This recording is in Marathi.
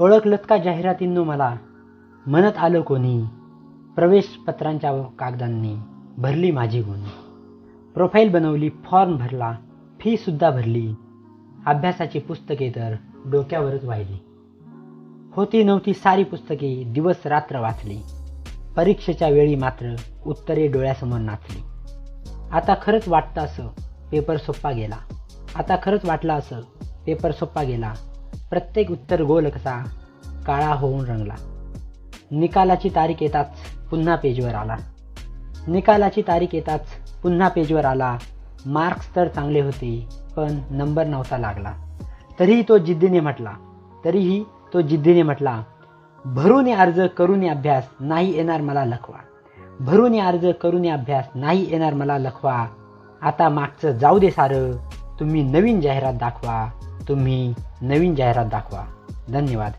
ओळखलत का जाहिरातींनो मला? म्हणत आलं कोणी? प्रवेशपत्रांच्या कागदांनी भरली माझी गुणी प्रोफाईल बनवली फॉर्म भरला फीसुद्धा भरली. अभ्यासाची पुस्तके तर डोक्यावरच वाहिली. होती नव्हती सारी पुस्तके दिवस रात्र वाचली. परीक्षेच्या वेळी मात्र उत्तरे डोळ्यासमोर नाचली. आता खरंच वाटतं असं पेपर सोप्पा गेला. आता खरंच वाटलं असं पेपर सोप्पा गेला. प्रत्येक उत्तर गोल कसा काळा होऊन रंगला. निकालाची तारीख येताच पुन्हा पेजवर आला. निकालाची तारीख येताच पुन्हा पेजवर आला. मार्क्स तर चांगले होते पण नंबर नव्हता लागला. तरीही तो जिद्दीने म्हटला. तरीही तो जिद्दीने म्हटला भरून अर्ज करून अभ्यास नाही येणार मला लखवा. भरून अर्ज करून अभ्यास नाही येणार मला लखवा. आता मागचं जाऊ दे सारं. तुम्ही नवीन जाहिरात दाखवा. तुम्ही नवीन जाहिरात दाखवा. धन्यवाद.